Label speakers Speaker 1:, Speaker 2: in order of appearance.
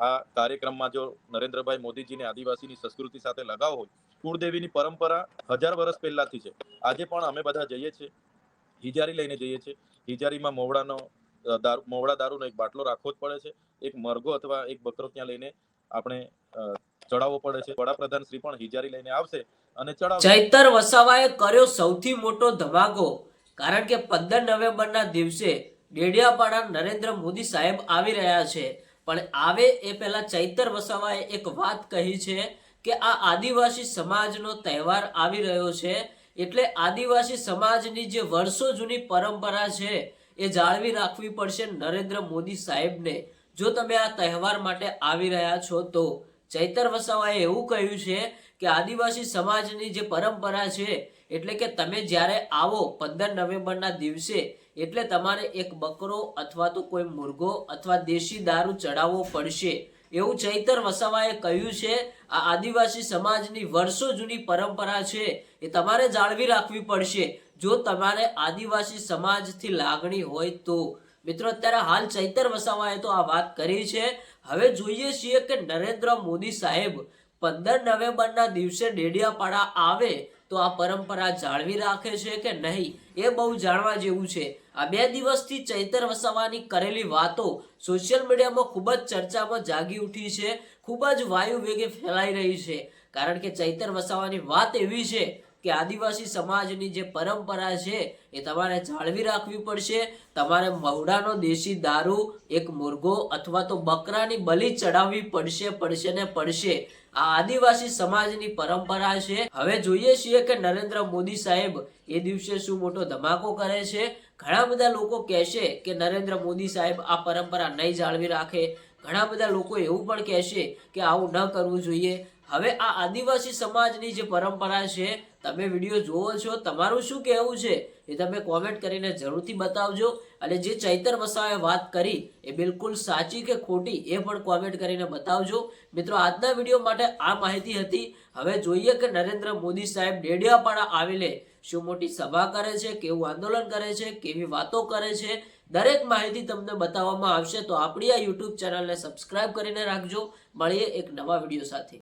Speaker 1: આ કાર્યક્રમમાં જો નરેન્દ્રભાઈ મોદીજીને આદિવાસીની સંસ્કૃતિ સાથે લગાવ હોય, કુળદેવીની પરંપરા હજાર વર્ષ પહેલાથી છે. આજે પણ અમે બધા જઈએ છીએ, હિજારી લઈને જઈએ છીએ. હિજારીમાં મોવડાનો દારૂ, મોવડા દારૂનો એક બાટલો રાખવો જ પડે છે. એક મરઘો અથવા એક બકરો ત્યાં લઈને આપણે ચડાવવો પડે છે. વડાપ્રધાન શ્રી પણ હિજારી લઈને આવશે અને
Speaker 2: ચૈતર વસાવાએ કર્યો સૌથી મોટો ધમાકો, કારણ કે પંદર નવેમ્બરના દિવસે ડેડિયાપાડા નરેન્દ્ર મોદી સાહેબ આવી રહ્યા છે. પણ આવે એ પહેલા ચૈતર વસાવાએ એક વાત કહી છે કે આ આદિવાસી સમાજનો તહેવાર આવી રહ્યો છે એટલે આદિવાસી સમાજની જે વર્ષો જૂની પરંપરા છે એ જાળવી રાખવી પડશે નરેન્દ્ર મોદી સાહેબને. જો તમે આ તહેવાર માટે આવી રહ્યા છો તો ચૈતર વસાવાએ એવું કહ્યું છે કે આદિવાસી સમાજની જે પરંપરા છે એટલે કે તમે જ્યારે આવો પંદર નવેમ્બરના દિવસે એટલે તમારે એક બકરો અથવા તો કોઈ મુર્ગો અથવા દેશી દારૂ ચડાવવો પડશે. એવું ચૈતર વસાવાએ કહ્યું છે, આ આદિવાસી સમાજની વર્ષો જૂની પરંપરા છે. એ તમારે જાળવી રાખવી પડશે. જો તમારે આદિવાસી સમાજથી લાગણી હોય તો. મિત્રો, અત્યારે હાલ ચૈતર વસાવાએ તો આ વાત કરી છે. હવે જોઈએ છીએ કે નરેન્દ્ર મોદી સાહેબ પંદર નવેમ્બરના દિવસે ડેડિયાપાડા આવે તો આ પરંપરા જાળવી રાખે છે કે નહીં એ બહુ જાણવા જેવું છે. આ બે દિવસથી ચૈતર વસાવાની કરેલી વાતો સોશિયલ મીડિયામાં ખૂબ જ ચર્ચામાં જાગી ઉઠી છે. ખૂબ જ વાયુ વેગે ફેલાઈ રહી છે. કારણ કે ચૈતર વસાવાની વાત એવી છે કે આદિવાસી સમાજની જે પરંપરા છે એ તમારે જાળવી રાખવી પડશે. તમારે મહુડાનો દેશી દારૂ, એક મુર્ગો અથવા તો બકરાની બલિ ચડાવવી પડશે પડશે ને પડશે. આ આદિવાસી સમાજની પરંપરા છે. હવે જોઈએ છીએ કે નરેન્દ્ર મોદી સાહેબ એ દિવસે શું મોટો ધમાકો કરે છે. ઘણા બધા લોકો કહેશે કે નરેન્દ્ર મોદી સાહેબ આ પરંપરા નહીં જાળવી રાખે. ઘણા બધા લોકો એવું પણ કહેશે કે આવું ન કરવું જોઈએ. હવે આ આદિવાસી સમાજની જે પરંપરા છે, તમે વીડિયો જોવો છો, તમારું શું કહેવું છે એ તમે કોમેન્ટ કરીને જરૂરથી બતાવજો. અને જે ચૈતર વસાવે વાત કરી એ બિલકુલ સાચી કે ખોટી એ પણ કોમેન્ટ કરીને બતાવજો. મિત્રો, આજના વીડિયો માટે આ માહિતી હતી. હવે જોઈએ કે નરેન્દ્ર મોદી સાહેબ ડેડિયાપાડા આવેલે શું મોટી સભા કરે છે, કેવું આંદોલન કરે છે, કેવી વાતો કરે છે, દરેક માહિતી તમને બતાવવામાં આવશે. તો આપણી આ યુટ્યુબ ચેનલને સબસ્ક્રાઇબ કરીને રાખજો. મળીએ એક નવા વીડિયો સાથે.